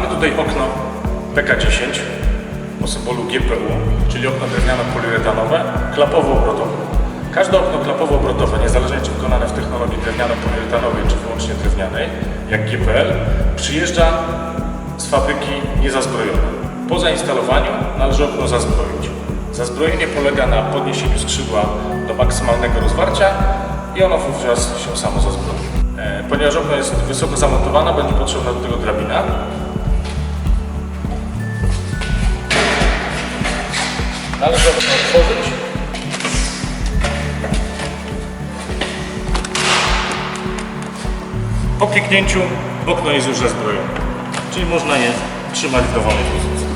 tutaj okno PK10 o symbolu GPU, czyli okno drewniano-poliuretanowe, klapowo-obrotowe. Każde okno klapowo-obrotowe, niezależnie czy wykonane w technologii drewniano-poliuretanowej czy wyłącznie drewnianej, jak GPL, przyjeżdża z fabryki niezazbrojone. Po zainstalowaniu należy okno zazbroić. Zazbrojenie polega na podniesieniu skrzydła do maksymalnego rozwarcia i ono wówczas się samo zazbroi. E, Ponieważ okno jest wysoko zamontowane, będzie potrzebna do tego drabina. Należy otworzyć. Po kliknięciu okno jest już zazbrojone, czyli można je trzymać w dowolnej pozycji.